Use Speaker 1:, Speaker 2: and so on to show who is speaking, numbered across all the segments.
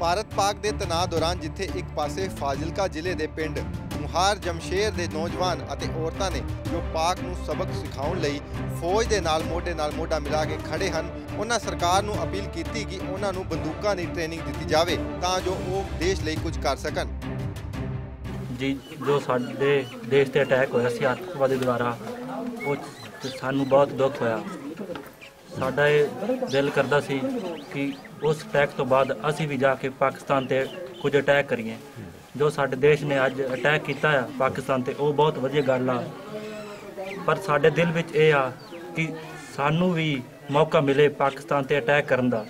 Speaker 1: ਭਾਰਤ ਪਾਕ ਦੇ ਤਣਾਅ ਦੌਰਾਨ ਜਿੱਥੇ ਇੱਕ ਪਾਸੇ ਫਾਜ਼ਿਲਕਾ ਜ਼ਿਲ੍ਹੇ ਦੇ ਪਿੰਡ ਮੁਹਾਰ ਜਮਸ਼ੇਰ ਦੇ ਨੌਜਵਾਨ ਅਤੇ ਔਰਤਾਂ ਨੇ ਜੋ ਪਾਕ ਨੂੰ ਸਬਕ ਸਿਖਾਉਣ ਲਈ ਫੌਜ ਦੇ ਨਾਲ ਮੋਢੇ ਨਾਲ ਮੋਢਾ ਮਿਲਾ ਕੇ ਖੜੇ ਹਨ, ਉਹਨਾਂ ਸਰਕਾਰ ਨੂੰ ਅਪੀਲ ਕੀਤੀ ਕਿ ਉਹਨਾਂ ਨੂੰ ਬੰਦੂਕਾਂ ਦੀ ਟ੍ਰੇਨਿੰਗ ਦਿੱਤੀ ਜਾਵੇ ਤਾਂ ਜੋ ਉਹ ਦੇਸ਼ ਲਈ ਕੁਝ ਕਰ ਸਕਣ।
Speaker 2: ਜੀ, ਜੋ ਸਾਡੇ ਦੇਸ਼ ਤੇ ਅਟੈਕ ਹੋਇਆ ਸੀ, ਆਤੰਕਵਾਦੀ ਦੁਆਰਾ, ਉਹ ਸਾਨੂੰ ਬਹੁਤ ਦੁੱਖ ਹੋਇਆ। ਸਾਡਾ ਇਹ ਦਿਲ ਕਰਦਾ ਸੀ ਕਿ ਉਸ ਅਟੈਕ ਤੋਂ ਬਾਅਦ ਅਸੀਂ ਵੀ ਜਾ ਕੇ ਪਾਕਿਸਤਾਨ ਤੇ ਕੁਝ ਅਟੈਕ ਕਰੀਏ। ਜੋ ਸਾਡੇ ਦੇਸ਼ ਨੇ ਅੱਜ ਅਟੈਕ ਕੀਤਾ ਆ ਪਾਕਿਸਤਾਨ ਤੇ, ਉਹ ਬਹੁਤ ਵਧੀਆ ਗੱਲ ਆ। ਪਰ ਸਾਡੇ ਦਿਲ ਵਿੱਚ ਇਹ ਆ ਕਿ ਸਾਨੂੰ ਵੀ ਮੌਕਾ ਮਿਲੇ ਪਾਕਿਸਤਾਨ ਤੇ ਅਟੈਕ ਕਰਨ ਦਾ,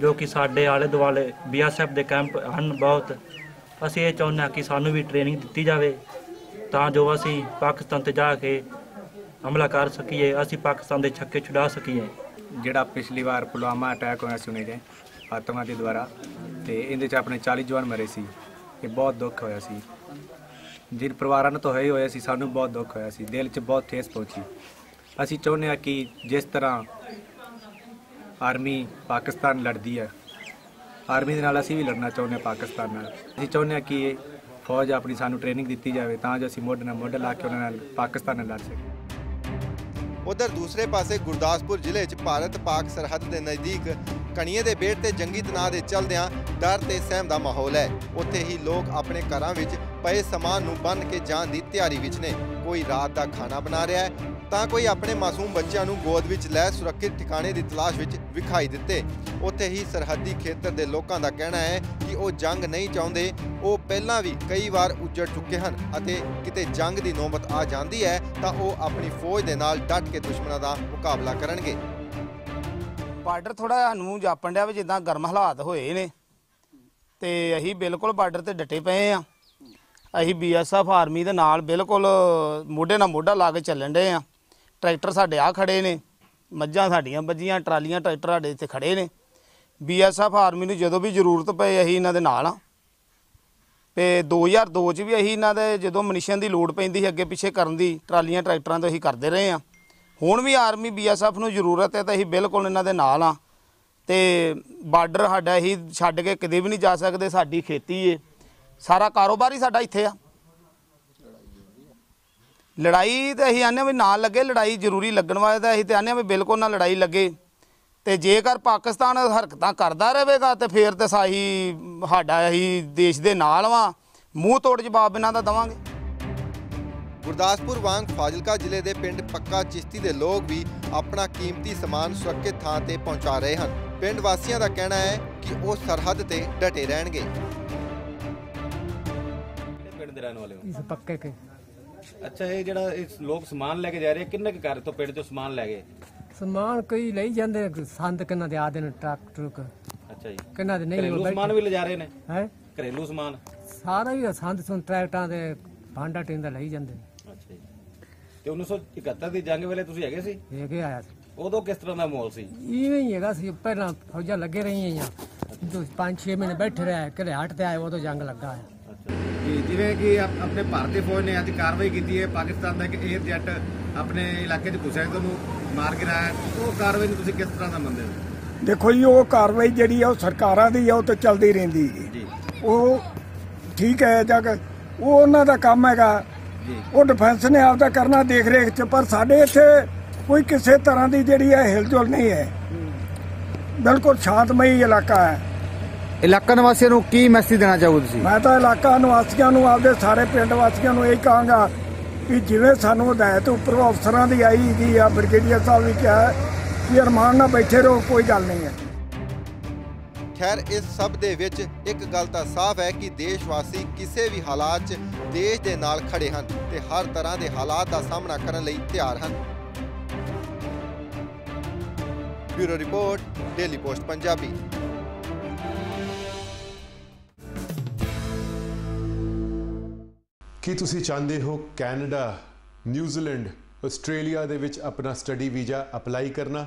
Speaker 2: ਜੋ ਕਿ ਸਾਡੇ ਆਲੇ ਦੁਆਲੇ ਬੀਐਸਐਫ ਦੇ ਕੈਂਪ ਹਨ ਬਹੁਤ। ਅਸੀਂ ਇਹ ਚਾਹੁੰਦੇ ਹਾਂ ਕਿ ਸਾਨੂੰ ਵੀ ਟ੍ਰੇਨਿੰਗ ਦਿੱਤੀ ਜਾਵੇ, ਤਾਂ ਜੋ ਅਸੀਂ ਪਾਕਿਸਤਾਨ ਤੇ ਜਾ ਕੇ ਹਮਲਾ ਕਰ ਸਕੀਏ, ਅਸੀਂ ਪਾਕਿਸਤਾਨ ਦੇ ਛੱਕੇ ਛੁਡਾ ਸਕੀਏ।
Speaker 3: ਜਿਹੜਾ ਪਿਛਲੀ ਵਾਰ ਪੁਲਵਾਮਾ ਅਟੈਕ ਹੋਇਆ ਸੀ ਉਹਨੇ ਦੇ ਆਤੰਕਵਾਦੀ ਦੁਆਰਾ, ਤੇ ਇਹਦੇ ਚ ਆਪਣੇ 40 ਜਵਾਨ ਮਰੇ ਸੀ। ਇਹ ਬਹੁਤ ਦੁੱਖ ਹੋਇਆ ਸੀ। ਜਿਨ ਪਰਿਵਾਰਾਂ ਨੂੰ ਤਾਂ ਹੋਇਆ ਹੀ ਹੋਇਆ ਸੀ, ਸਾਨੂੰ ਬਹੁਤ ਦੁੱਖ ਹੋਇਆ ਸੀ। ਦਿਲ 'ਚ ਬਹੁਤ ਠੇਸ ਪਹੁੰਚੀ। ਅਸੀਂ ਚਾਹੁੰਦੇ ਹਾਂ ਕਿ ਜਿਸ ਤਰ੍ਹਾਂ ਆਰਮੀ ਪਾਕਿਸਤਾਨ ਲੜਦੀ ਹੈ, ਆਰਮੀ ਦੇ ਨਾਲ ਅਸੀਂ ਵੀ ਲੜਨਾ ਚਾਹੁੰਦੇ ਹਾਂ ਪਾਕਿਸਤਾਨ ਨਾਲ। ਅਸੀਂ ਚਾਹੁੰਦੇ ਹਾਂ ਕਿ ਇਹ ਫੌਜ ਆਪਣੀ ਸਾਨੂੰ ਟ੍ਰੇਨਿੰਗ ਦਿੱਤੀ ਜਾਵੇ, ਤਾਂ ਜੋ ਅਸੀਂ ਮੋਢੇ ਨਾਲ ਮੋਢਾ ਲਾ ਕੇ ਉਹਨਾਂ ਨਾਲ ਪਾਕਿਸਤਾਨ ਨਾਲ ਲੜ ਸਕੀਏ।
Speaker 1: ਉਧਰ ਦੂਸਰੇ ਪਾਸੇ ਗੁਰਦਾਸਪੁਰ ਜ਼ਿਲ੍ਹੇ 'ਚ ਭਾਰਤ ਪਾਕ ਸਰਹੱਦ ਦੇ ਨਜ਼ਦੀਕ ਕਣੀਏ ਦੇ ਬੇੜ ਤੇ ਜੰਗੀ ਤਣਾਅ ਦੇ ਚਲਦਿਆਂ ਡਰ ਤੇ ਸਹਿਮ ਦਾ ਮਾਹੌਲ ਹੈ। ਉੱਥੇ ਹੀ ਲੋਕ ਆਪਣੇ ਘਰਾਂ ਵਿੱਚ ਪਏ ਸਮਾਨ ਨੂੰ ਬੰਨ੍ਹ ਕੇ ਜਾਣ ਦੀ ਤਿਆਰੀ ਵਿੱਚ ਨੇ। ਕੋਈ ਰਾਤ ਦਾ ਖਾਣਾ ਬਣਾ ਰਿਹਾ ਹੈ, ਤਾਂ ਕੋਈ ਆਪਣੇ ਮਾਸੂਮ ਬੱਚਿਆਂ ਨੂੰ ਗੋਦ ਵਿੱਚ ਲੈ ਸੁਰੱਖਿਅਤ ਠਿਕਾਣੇ ਦੀ ਤਲਾਸ਼ ਵਿੱਚ ਵਿਖਾਈ ਦਿੱਤੇ। ਉੱਥੇ ਹੀ ਸਰਹੱਦੀ ਖੇਤਰ ਦੇ ਲੋਕਾਂ ਦਾ ਕਹਿਣਾ ਹੈ ਕਿ ਉਹ ਜੰਗ ਨਹੀਂ ਚਾਹੁੰਦੇ। ਉਹ ਪਹਿਲਾਂ ਵੀ ਕਈ ਵਾਰ ਉੱਜੜ ਚੁੱਕੇ ਹਨ ਅਤੇ ਕਿਤੇ ਜੰਗ ਦੀ ਨੌਬਤ ਆ ਜਾਂਦੀ ਹੈ, ਤਾਂ ਉਹ ਆਪਣੀ ਫੌਜ ਦੇ ਨਾਲ ਡਟ ਕੇ ਦੁਸ਼ਮਣਾਂ ਦਾ ਮੁਕਾਬਲਾ ਕਰਨਗੇ।
Speaker 4: ਬਾਰਡਰ ਥੋੜਾ ਸਾਨੂੰ ਜਾਪਣ ਡਿਆ ਵੀ, ਜਿੱਦਾਂ ਗਰਮ ਹਾਲਾਤ ਹੋਏ ਨੇ। ਤੇ ਅਸੀਂ ਬਿਲਕੁਲ ਬਾਰਡਰ ਤੇ ਡਟੇ ਪਏ ਆ। ਅਸੀਂ ਬੀਐਸਐਫ ਆਰਮੀ ਦੇ ਨਾਲ ਬਿਲਕੁਲ ਮੋਢੇ ਨਾਲ ਮੋਢਾ ਲਾ ਕੇ ਚੱਲਣ ਡਏ ਆ। ਟਰੈਕਟਰ ਸਾਡੇ ਆ ਖੜੇ ਨੇ, ਮੱਝਾਂ ਸਾਡੀਆਂ ਵੱਜੀਆਂ, ਟਰਾਲੀਆਂ, ਟਰੈਕਟਰ ਸਾਡੇ ਇੱਥੇ ਖੜੇ ਨੇ। ਬੀਐਸਐਫ ਆਰਮੀ ਨੂੰ ਜਦੋਂ ਵੀ ਜ਼ਰੂਰਤ ਪਏ, ਅਸੀਂ ਇਹਨਾਂ ਦੇ ਨਾਲ ਆ। ਤੇ 2002 ਚ ਵੀ ਅਸੀਂ ਇਹਨਾਂ ਦੇ ਜਦੋਂ ਮਨੀਸ਼ਨ ਦੀ ਲੋੜ ਪੈਂਦੀ ਸੀ, ਅੱਗੇ ਪਿੱਛੇ ਕਰਨ ਦੀ, ਟਰਾਲੀਆਂ, ਟਰੈਕਟਰਾਂ ਤੋਂ ਅਸੀਂ ਕਰਦੇ ਰਹੇ ਆ। ਹੁਣ ਵੀ ਆਰਮੀ ਬੀਐਸਐਫ ਨੂੰ ਜ਼ਰੂਰਤ ਹੈ ਤਾਂ ਅਸੀਂ ਬਿਲਕੁਲ ਇਹਨਾਂ ਦੇ ਨਾਲ ਆ ਤੇ ਬਾਰਡਰ ਸਾਡਾ ਹੀ ਛੱਡ ਕੇ ਕਿਤੇ ਵੀ ਨਹੀਂ ਜਾ ਸਕਦੇ, ਸਾਡੀ ਖੇਤੀ ਏ। ਸਾਰਾ ਕਾਰੋਬਾਰ ਹੀ ਸਾਡਾ ਇੱਥੇ ਆ। ਲੜਾਈ ਤੇ ਅਸੀਂ ਆਨੇ ਵੀ ਨਾ ਲੱਗੇ, ਲੜਾਈ ਜ਼ਰੂਰੀ ਲੱਗਣ ਵਾਲੇ ਤਾਂ ਅਸੀਂ ਤੇ ਆਨੇ ਵੀ ਬਿਲਕੁਲ ਨਾ ਲੜਾਈ ਲੱਗੇ। ਤੇ ਜੇਕਰ ਪਾਕਿਸਤਾਨ ਹਰਕਤਾਂ ਕਰਦਾ ਰਹੇਗਾ ਤੇ ਫੇਰ ਤੇ ਸਾਹੀ ਸਾਡਾ ਹੀ ਦੇਸ਼ ਦੇ ਨਾਲ ਵਾ। ਮੂੰਹ ਤੋੜ ਜਵਾਬ ਇਹਨਾਂ ਦਾ ਦਵਾਂਗੇ।
Speaker 1: ਗੁਰਦਾਸਪੁਰ ਵਾਂਗ ਫਾਜ਼ਿਲਕਾ ਜ਼ਿਲ੍ਹੇ ਦੇ ਪਿੰਡ ਪੱਕਾ ਚਿਸ਼ਤੀ ਦੇ ਲੋਕ ਵੀ ਆਪਣਾ ਕੀਮਤੀ ਸਮਾਨ ਸੁਰੱਖਿਅਤ ਥਾਂ ਤੇ ਪਹੁੰਚਾ ਰਹੇ ਹਨ। ਪਿੰਡ ਵਾਸੀਆਂ ਦਾ ਕਹਿਣਾ ਹੈ ਕਿ ਉਹ ਸਰਹੱਦ ਤੇ ਡਟੇ ਰਹਿਣਗੇ।
Speaker 5: ਪਿੰਡ ਦੇ ਰਹਿਣ ਵਾਲੇ ਹੋ?
Speaker 6: ਇਸ ਪੱਕੇ ਕੇ
Speaker 5: ਅੱਛਾ ਇਹ ਜਿਹੜਾ ਇਹ ਲੋਕ ਸਮਾਨ ਲੈ ਕੇ ਜਾ ਰਹੇ ਕਿੰਨੇ ਘਰ ਤੋਂ ਪਿੰਡ ਤੋਂ ਸਮਾਨ ਲੈ ਗਏ?
Speaker 6: ਸਮਾਨ ਕਈ ਲਈ ਜਾਂਦੇ ਸੰਦ ਕਿੰਨਾ ਦੇ ਆਦੇ ਨੇ ਟਰੱਕ ਟਰੁਕ।
Speaker 5: ਅੱਛਾ ਜੀ।
Speaker 6: ਕਿੰਨਾ ਦੇ ਨਹੀਂ
Speaker 5: ਘਰੇਲੂ ਸਮਾਨ ਵੀ ਲਿਜਾ ਰਹੇ ਨੇ?
Speaker 6: ਹੈ?
Speaker 5: ਘਰੇਲੂ ਸਮਾਨ?
Speaker 6: ਸਾਰਾ ਹੀ ਸੰਦ ਸੁਣ ਟਰੈਕਟਰਾਂ ਦੇ ਭਾਂਡਾ ਟਿੰਦਾ ਲਈ ਜਾਂਦੇ। ਨੇ
Speaker 5: ਜੀ ਤੇ 1971 ਦੀ ਜੰਗ ਵੇਲੇ ਤੁਸੀਂ ਹੈਗੇ ਸੀ?
Speaker 6: ਇਹ ਕੀ ਆਇਆ ਸੀ।
Speaker 5: ਉਦੋਂ ਕਿਸ ਤਰ੍ਹਾਂ ਦਾ ਮਾਹੌਲ ਸੀ?
Speaker 6: ਇਵੇਂ ਹੀ ਹੈਗਾ ਸੀ ਪਹਿਲਾਂ ਫੌਜਾਂ ਲੱਗੇ ਰਹੀਆਂ ਜੋ 5-6 ਮਹੀਨੇ ਬੈਠੇ ਰਹੇ ਕਿਲੇ ਹਟ ਤੇ ਆਏ ਉਦੋਂ ਜੰਗ ਲੱਗਾ ਹੈ
Speaker 3: ਜੀ ਜਿਵੇਂ ਕਿ ਆਪ- ਆਪਣੇ ਭਾਰਤੀ ਫੌਜ ਨੇ ਅੱਜ ਕਾਰਵਾਈ ਕੀਤੀ ਹੈ ਪਾਕਿਸਤਾਨ ਦਾ ਇੱਕ 에ਅਰ ਜੈਟ ਆਪਣੇ ਇਲਾਕੇ 'ਚ ਘੁਸਿਆ ਤੇ ਉਹਨੂੰ ਮਾਰ ਗਿਰਾਇਆ ਉਹ ਕਾਰਵਾਈ ਨੂੰ ਤੁਸੀਂ ਕਿਸ ਤਰ੍ਹਾਂ ਦਾ ਮੰਨਦੇ ਹੋ?
Speaker 7: ਦੇਖੋ ਜੀ ਉਹ ਕਾਰਵਾਈ ਜਿਹੜੀ ਆ ਉਹ ਸਰਕਾਰਾਂ ਦੀ ਆ ਉਹ ਤੇ ਚੱਲਦੀ ਰਹਿੰਦੀ ਹੈ।
Speaker 5: ਜੀ।
Speaker 7: ਉਹ ਠੀਕ ਹੈ ਜਗ। ਉਹ ਉਹਨਾਂ ਦਾ ਕੰਮ ਹੈਗਾ ਉਹ ਡਿਫੈਂਸ ਨੇ ਆਪਦਾ ਕਰਨਾ ਦੇਖ ਰੇਖ ਚ ਪਰ ਸਾਡੇ ਇੱਥੇ ਕੋਈ ਕਿਸੇ ਤਰ੍ਹਾਂ ਦੀ ਜਿਹੜੀ ਹੈ ਹਿਲਜੁਲ ਨਹੀਂ ਹੈ। ਬਿਲਕੁਲ ਸ਼ਾਂਤਮਈ ਇਲਾਕਾ ਹੈ।
Speaker 3: ਇਲਾਕਾ ਨਿਵਾਸੀਆਂ ਨੂੰ ਕੀ ਮੈਸੇਜ ਦੇਣਾ ਚਾਹੋ ਤੁਸੀਂ?
Speaker 7: ਮੈਂ ਤਾਂ ਇਲਾਕਾ ਨਿਵਾਸੀਆਂ ਨੂੰ ਆਪਦੇ ਸਾਰੇ ਪਿੰਡ ਵਾਸੀਆਂ ਨੂੰ ਇਹ ਕਹਾਂਗਾ ਕਿ ਜਿਵੇਂ ਸਾਨੂੰ ਹਦਾਇਤ ਉੱਪਰੋਂ ਅਫਸਰਾਂ ਦੀ ਆਈ ਦੀ ਆ ਬ੍ਰਿਗੇਡੀਅਰ ਸਾਹਿਬ ਵੀ ਕਿਹਾ ਕਿ ਅਰਮਾਨ ਨਾਲ ਬੈਠੇ ਰਹੋ ਕੋਈ ਗੱਲ ਨਹੀਂ ਹੈ।
Speaker 1: ਖੈਰ, ਇਸ ਸਭ ਦੇ ਵਿੱਚ ਇੱਕ ਗੱਲ ਤਾਂ ਸਾਫ਼ ਹੈ ਕਿ ਦੇਸ਼ ਵਾਸੀ ਕਿਸੇ ਵੀ ਹਾਲਾਤ 'ਚ ਦੇਸ਼ ਦੇ ਨਾਲ ਖੜੇ ਹਨ ਤੇ ਹਰ ਤਰ੍ਹਾਂ ਦੇ ਹਾਲਾਤ ਦਾ ਸਾਹਮਣਾ ਕਰਨ ਲਈ ਤਿਆਰ ਹਨ। Bureau report, daily post, Punjabi.
Speaker 8: ਕੀ ਤੁਸੀਂ ਚਾਹੁੰਦੇ ਹੋ ਕੈਨੇਡਾ, ਨਿਊਜ਼ੀਲੈਂਡ, ਆਸਟ੍ਰੇਲੀਆ ਦੇ ਵਿੱਚ ਆਪਣਾ ਸਟੱਡੀ ਵੀਜ਼ਾ ਅਪਲਾਈ ਕਰਨਾ?